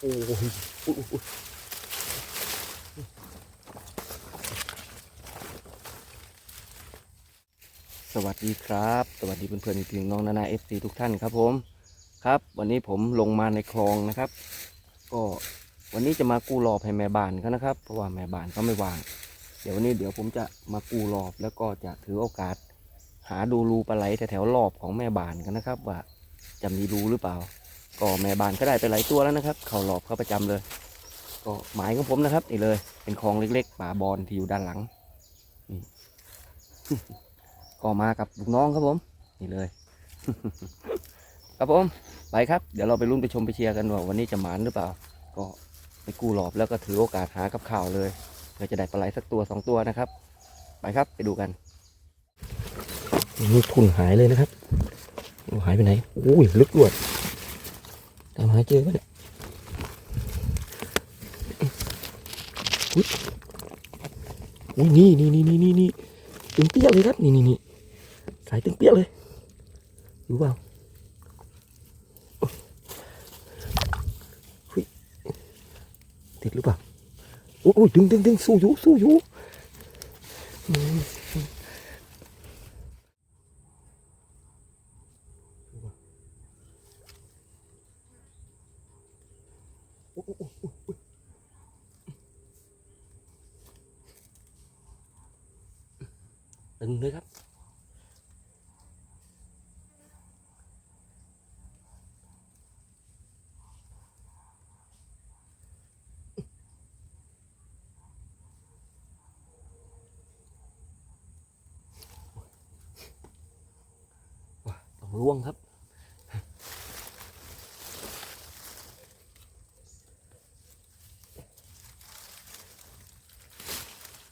โอ้ยสวัสดีครับ สวัสดีเพื่อนๆทีมน้องนานาเอฟซีทุกท่านครับผม ครับ วันนี้ผมลงมาในคลองนะครับ ก็วันนี้จะมากู้รอบให้แม่บ้านเขานะครับ เพราะว่าแม่บ้านเขาไม่ว่าง เดี๋ยววันนี้เดี๋ยวผมจะมากู้รอบแล้วก็จะถือโอกาส หาดูรูปลาไหลแถวๆรอบของแม่บ้านกันนะครับ ว่าจะมีรูหรือเปล่า ก็แม่บ้านก็ได้ไปหลายตัวแล้วนะครับ เข้ารอบเขาประจำเลย ก็หมายของผมนะครับนี่เลย เป็นคลองเล็กๆป่าบอนที่อยู่ด้านหลังนี่ก็มากับลูกน้องครับผม นี่เลย ครับผมไปครับ เดี๋ยวเราไปลุ้นไปชมไปเชียร์กันว่าวันนี้จะหมานหรือเปล่า ก็ไปกู้หลอบแล้วก็ถือโอกาสหากับข่าวเลยเพื่อจะได้ปลาไหลสักตัวสองตัวนะครับ ไปครับไปดูกันนี่ทุนหายเลยนะครับหายไปไหนอุ้ยลึกด้วย ตามหาเจอปะเนี่ยอุ้ยนี่นี่นี่นี่นี่นี่ตึงเปี้ยเลยครับ นี่นี่นี่สายตึงเปี้ยเลยรู้เปล่าติดหรือเปล่าอุ้ยอุ้ยดึงดึงดึงสู้อยู่สู้อยู่ ตึงเลยครับ ล่วงครับ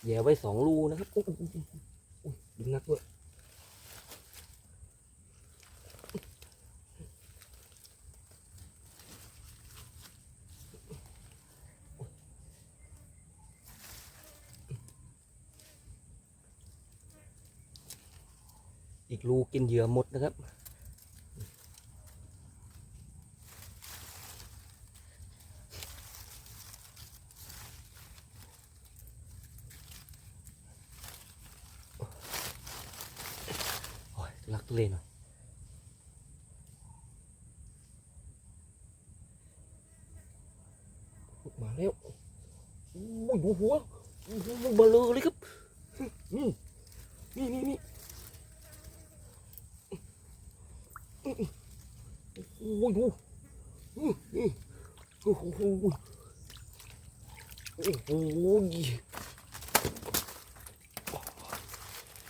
แย่ไว้สองรูนะครับอุ๊ยอุ๊ยอุ๊ยอุ๊ยดึงนักด้วยอีกรูกินเหยื่อหมดนะครับ ลักทุเลหน่อยมาแล้วโอ้ยดูหัวโอ้โหเบลอเลยครับนี่นี่นี่นี่โอ้ยดูนี่นี่โอ้โหโอ้โหโอ้โห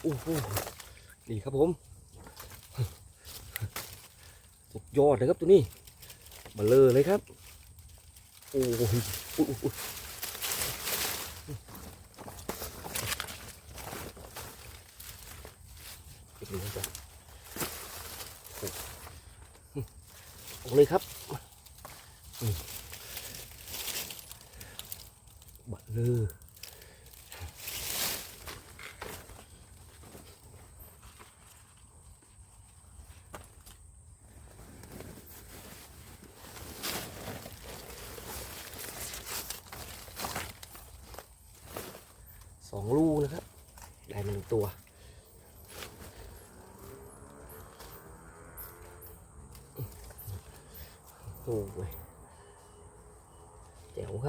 โอ้โหนี่ครับผม สุด ยอดเลยครับตัวนี้มาเลอเลยครับ โอ้ยอุ๊ยอุ๊ยอุ๊ยอีกหนึ่งจ้ะออ้เลยครับบัดเลอส องลูกนะครับ ได้มาหนึ่งตัวโอ้ยเจ๋วครับ